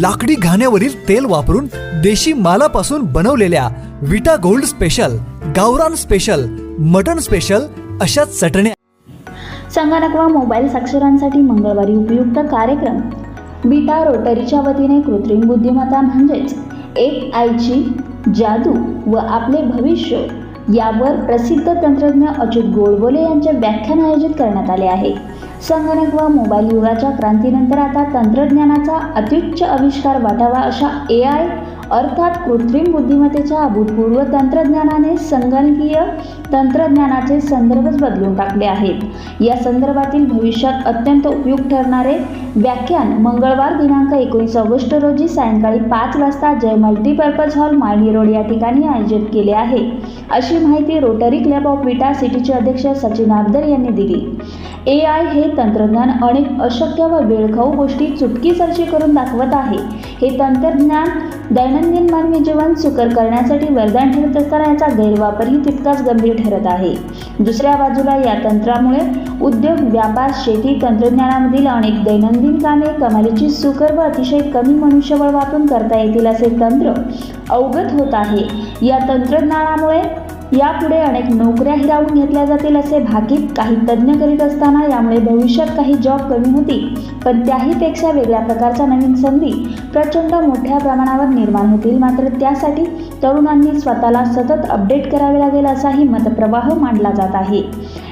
लाकडी घाण्यावरील तेल वापरून देशी मालापासून बनवलेल्या विटा गोल्ड स्पेशल गावरान स्पेशल मटन स्पेशल अशा चटण्या संगणक व मोबाईल साक्षरांसाठी मंगळवारी उपयुक्त कार्यक्रम. बीटा रोटरीच्या वतीने कृत्रिम बुद्धिमत्ता म्हणजेच एक आयची जादू व आपले भविष्य यावर प्रसिद्ध तंत्रज्ञ अच्युत गोडबोले यांचे व्याख्यान आयोजित करण्यात आले आहे. संगणक व मोबाईल युगाच्या क्रांतीनंतर आता तंत्रज्ञानाचा अत्युच्च आविष्कार वाटावा अशा ए आय अर्थात कृत्रिम बुद्धिमत्तेच्या अभूतपूर्व तंत्रज्ञानाने संगणकीय तंत्रज्ञानाचे संदर्भच बदलून टाकले आहेत. या संदर्भातील भविष्यात अत्यंत उपयुक्त ठरणारे व्याख्यान मंगळवार दिनांक एकोणीस ऑगस्ट रोजी सायंकाळी पाच वाजता Jai multipurpose hall Mayani road या ठिकाणी आयोजित केले आहे. अशी माहिती रोटरी क्लब ऑफ विटा सिटीचे अध्यक्ष सचिन आबदर यांनी दिली. ए आय हे तंत्रज्ञान अनेक अशक्य व वेळखाऊ गोष्टी चुटकीसरशी करून दाखवत आहे. हे तंत्रज्ञान दैनंदिन दैनंदिन मानवी जीवन सुकर करण्यासाठी वरदान ठरत असताना याचा गैरवापरही तितकाच गंभीर ठरत आहे. दुसऱ्या बाजूला या तंत्रामुळे उद्योग व्यापार शेती तंत्रज्ञानामधील अनेक दैनंदिन कामे कमालीची सुकर व अतिशय कमी मनुष्यबळ वापरून करता येतील असे तंत्र अवगत होत आहे. या तंत्रज्ञानामुळे यापुढे अनेक नोकऱ्या हिरावून घेतल्या जातील असे भाकीत काही तज्ज्ञ करीत असताना यामुळे भविष्यात काही जॉब कमी होतील. पण त्याहीपेक्षा वेगळ्या प्रकारच्या नवीन संधी प्रचंड मोठ्या प्रमाणावर निर्माण होतील. मात्र त्यासाठी तरुणांनी स्वतःला सतत अपडेट करावे लागेल असाही मतप्रवाह मांडला जात आहे.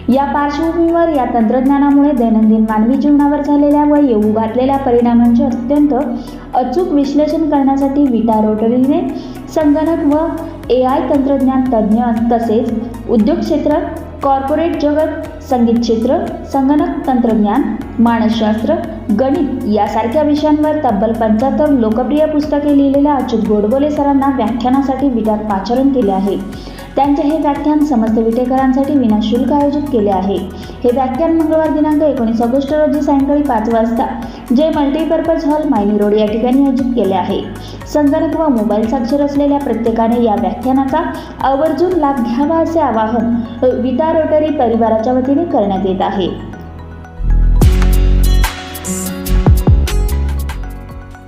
या पार्श्वभूमीवर या तंत्रज्ञानामुळे दैनंदिन मानवी जीवनावर झालेल्या व येऊ घातलेल्या परिणामांचे अत्यंत अचूक विश्लेषण करण्यासाठी विटा रोटरीने संगणक व ए आय तंत्रज्ञान तज्ज्ञ तसेच उद्योग क्षेत्र कॉर्पोरेट जगत संगीत क्षेत्र संगणक तंत्रज्ञान मानसशास्त्र गणित यासारख्या विषयांवर तब्बल पंचाहत्तर लोकप्रिय पुस्तके लिहिलेल्या अच्युत गोडबोले सरांना व्याख्यानासाठी विटात पाचारण केले आहे. त्यांचे हे व्याख्यान समस्त विटेकरांसाठी विनाशुल्क आयोजित केले आहे. हे व्याख्यान मंगळवार दिनांक एकोणीस ऑगस्ट रोजी सायंकाळी पाच वाजता जे मल्टीपर्पज हॉल मायनी रोड या ठिकाणी आयोजित केले आहे. संगणक व मोबाईल साक्षर असलेल्या प्रत्येकाने या व्याख्यानाचा आवर्जून लाभ घ्यावा असे आवाहन विटा रोटरी परिवाराच्या वतीने करण्यात येत आहे.